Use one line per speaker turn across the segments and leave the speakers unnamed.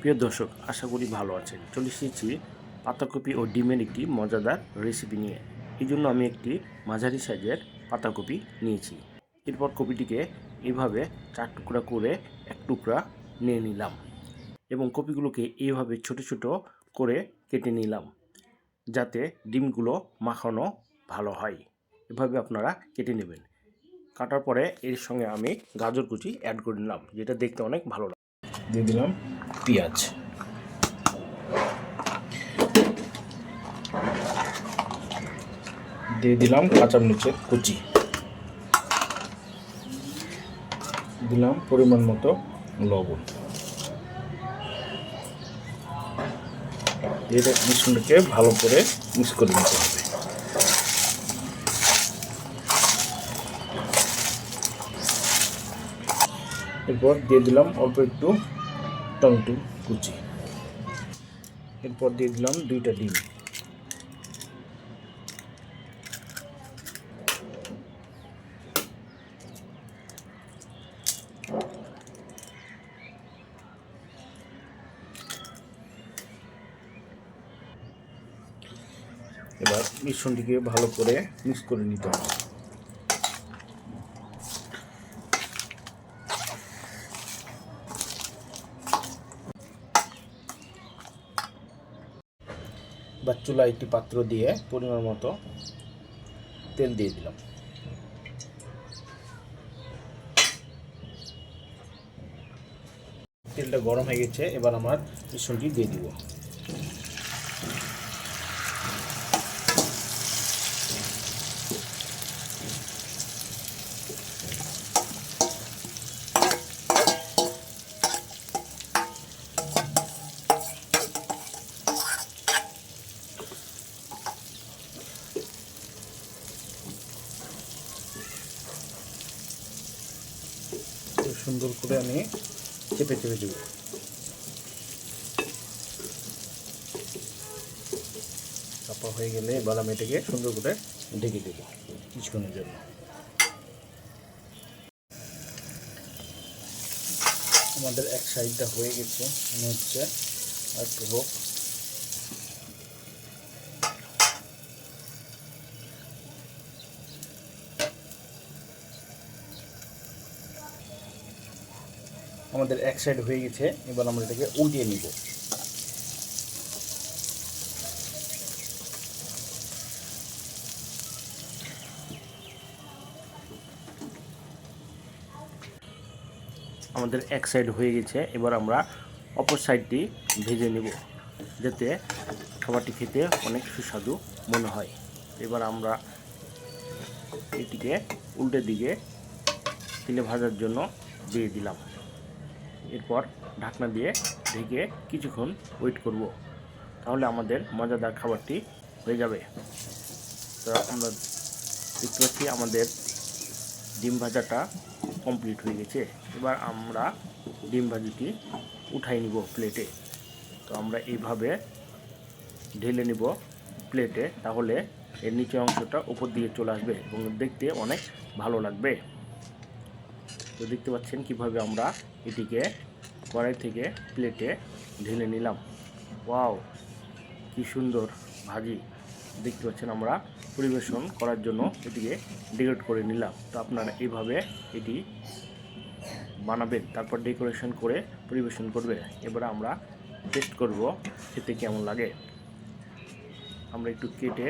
প্রিয় দর্শক, আশা করি ভালো আছেন। চলে এসেছি পাতাকপি ও ডিমের একটি মজাদার রেসিপি নিয়ে। এই জন্য আমি একটি মাঝারি সাইজের পাতাকপি নিয়েছি। এরপর কপিটিকে এইভাবে চার টুকরা করে এক টুকরা নিয়ে নিলাম এবং কপিগুলোকে এইভাবে ছোট ছোট করে কেটে নিলাম যাতে ডিমগুলো মাখানো ভালো হয়। এভাবে আপনারা কেটে নেবেন। কাটার পরে এর সঙ্গে আমি গাজর কুচি অ্যাড করে নিলাম, যেটা দেখতে অনেক ভালো লাগে। দিয়ে দিলাম। পেঁয়াজ দিয়ে দিলাম কাঁচামরিচের কুচি। দিলাম পরিমাণ মতো লবণ। এটা মিশ্রণটাকে ভালো করে মিক্স করে নিতে হবে। এরপর দিয়ে দিলাম অল্প একটু টমেটো কুচি। এরপর দিয়ে দিলাম দুইটা ডিম। এবার মিশ্রণটিকে ভালো করে মিক্স করে নিতে হবে। বা চুলা একটি পাত্র দিয়ে পরিমাণ মতো তেল দিয়ে দিলাম। তেলটা গরম হয়ে গেছে, এবার আমার মিশ্রণটি দিয়ে দিব। সুন্দর করে আমি চেপে চেপে দেব। চাপা হয়ে গেলে এবার আমি এটাকে সুন্দর করে ঢেকে দেবো কিছুক্ষণের জন্য। আমাদের এক সাইডটা হয়ে গেছে মনে হচ্ছে আর একটু হোক। আমাদের এক সাইড হয়ে গেছে, এবার আমরা এটাকে উল্টিয়ে নিব। আমাদের এক সাইড হয়ে গেছে, এবার আমরা অপর সাইডটি ভেজে নেব, যাতে খাবারটি খেতে অনেক সুস্বাদু মনে হয়। এবার আমরা এটিকে উল্টে দিকে তেলে ভাজার জন্য দিয়ে দিলাম। এরপর ঢাকনা দিয়ে ঢেকে কিছুক্ষণ ওয়েট করব। তাহলে আমাদের মজাদার খাবারটি হয়ে যাবে। তো আমরা দেখতে পাচ্ছি আমাদের ডিম ভাজাটা কমপ্লিট হয়ে গেছে। এবার আমরা ডিম ভাজিটি উঠাই নিব প্লেটে তো আমরা এইভাবে ঢেলে নিব প্লেটে তাহলে এর নিচের অংশটা উপর দিকে চলে আসবে এবং দেখতে অনেক ভালো লাগবে। তো দেখতে পাচ্ছেন কীভাবে আমরা এটিকে কড়াই থেকে প্লেটে ঢেলে নিলাম। ওয়াও, কি সুন্দর ভাজি। দেখতে পাচ্ছেন আমরা পরিবেশন করার জন্য এটিকে ডেকোরেট করে নিলাম। তো আপনারা এইভাবে এটি বানাবেন, তারপর ডেকোরেশন করে পরিবেশন করবে। এবারে আমরা টেস্ট করব, খেতে কেমন লাগে। আমরা একটু কেটে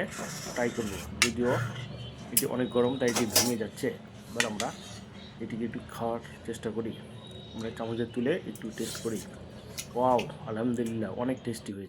ট্রাই করব। যদিও এটি অনেক গরম, তাই এটি ভেঙে যাচ্ছে। এবার আমরা এটিকে একটু খাওয়ার চেষ্টা করি। আমরা চামচে তুলে একটু টেস্ট করি। ওয়াও, আলহামদুলিল্লাহ, অনেক টেস্টি হয়েছে।